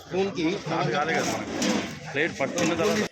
స్పూన్కి కాలే కదా ప్లేట్ పట్టుకున్న తర్వాత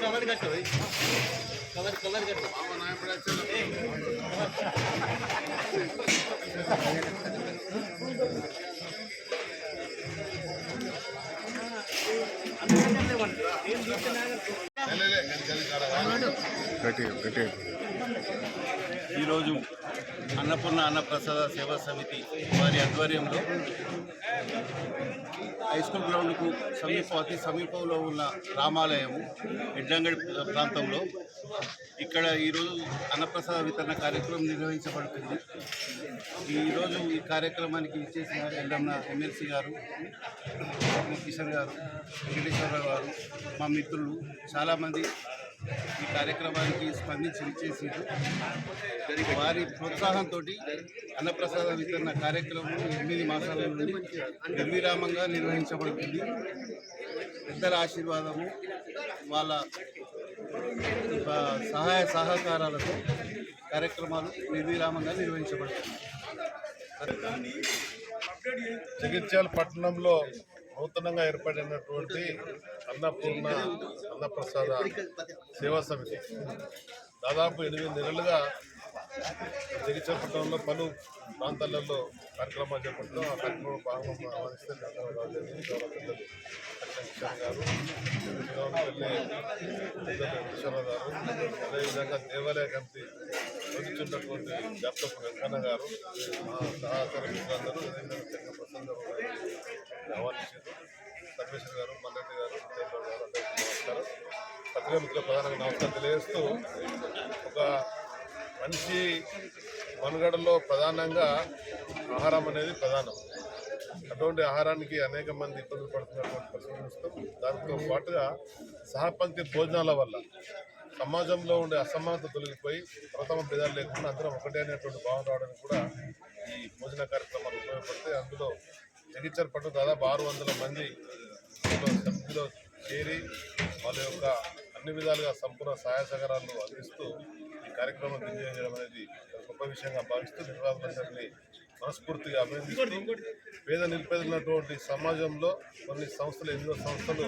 కవర్ కట్టు కవర్ కలర్ కట్టు. ఈరోజు అన్నపూర్ణ అన్నప్రసాద సేవా సమితి వారి ఆధ్వర్యంలో హై స్కూల్ గ్రౌండ్కు సమీప అతి సమీపంలో ఉన్న రామాలయము ఎడ్లంగడి ప్రాంతంలో ఇక్కడ ఈరోజు అన్నప్రసాద వితరణ కార్యక్రమం నిర్వహించబడుతుంది. ఈరోజు ఈ కార్యక్రమానికి ఇచ్చేసిన ఎల్లమ్మ ఎమ్మెల్సీ గారు కిషన్ గారు వెంకటేశ్వరరావు గారు మా మిత్రులు చాలామంది ఈ కార్యక్రమానికి స్పందించి ఇచ్చేసారు వారి ప్రోత్సాహంతో అన్నప్రసాద వితరణ కార్యక్రమం ఎనిమిది మాసాల నుండి నిర్విరామంగా నిర్వహించబడుతుంది. పెద్దల ఆశీర్వాదము వాళ్ళ సహాయ సహకారాలతో కార్యక్రమాలు నిర్విరామంగా నిర్వహించబడుతుంది జగిత్యాల పట్టణంలో నూతనంగా ఏర్పడినటువంటి అన్నపూర్ణ అన్నప్రసాద సేవా సమితి దాదాపు ఎనిమిది నెలలుగా జగిత్యాల పలు ప్రాంతాలలో కార్యక్రమాలు చేపట్టడం ఆ కార్యక్రమం భాగంగా ఆహ్వానిస్తే గౌరవ గారు గారు అదేవిధంగా దేవాలయ కమిటీ వచ్చినటువంటి డాక్టర్ వెంకన్న గారు మా మిత్రులందరూ అదేవిధంగా ప్రసన్న గారు ఆహ్వానించారు సర్వేశ్వర్ గారు మల్లెడ్డి గారు గారు అందరికీ నమస్కారం. పత్రికా మిత్రులు ప్రధానంగా నమస్కారం తెలియజేస్తూ ఒక మనిషి మనుగడలో ప్రధానంగా ఆహారం అనేది ప్రధానం. అటువంటి ఆహారానికి అనేక మంది ఇబ్బందులు పడుతున్నటువంటి పరిస్థితి దానితో పాటుగా సహపంక్తి భోజనాల వల్ల సమాజంలో ఉండే అసమానత తొలగిపోయి ప్రథమ భేదాలు లేకుండా అందరం ఒకటే అనేటువంటి భావన రావడానికి కూడా ఈ భోజన కార్యక్రమాలు ఉపయోగపడితే అందులో జగిత్యాల పట్ల దాదాపు ఆరు వందల మంది సభ్యులు చేరి వాళ్ళ యొక్క అన్ని విధాలుగా సంపూర్ణ సహాయ సహకారాలు అందిస్తూ ఈ కార్యక్రమం విజయం చేయడం అనేది గొప్ప విషయంగా భావిస్తూ నిర్వాహకులందరినీ మనస్ఫూర్తిగా అభినందిస్తూ పేద నిరుపేదలున్నటువంటి సమాజంలో కొన్ని సంస్థలు ఎన్నో సంస్థలు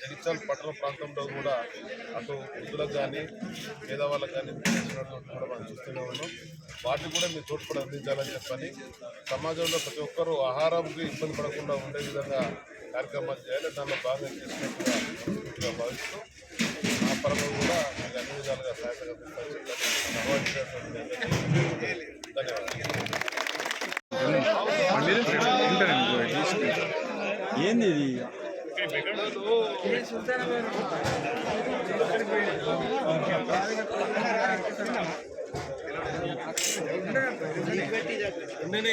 జగిత్యాల పట్టణ ప్రాంతంలో కూడా అటు వృద్ధులకు కానీ పేదవాళ్ళకు కానీ కూడా మనం చూస్తూనే ఉన్నాం. వాటికి కూడా మీ తోడ్పడి అందించాలని చెప్పని సమాజంలో ప్రతి ఒక్కరూ ఆహారంకి ఇబ్బంది పడకుండా ఉండే విధంగా కార్యక్రమాలు చేయాలి. దానిలో భాగంగా చేసినట్టుగా భావిస్తూ ఆ పరంగా కూడా మీకు అన్ని విధాలుగా సహాయపడాలని ధన్యవాదాలు. ఏంది ఇది? ఏంది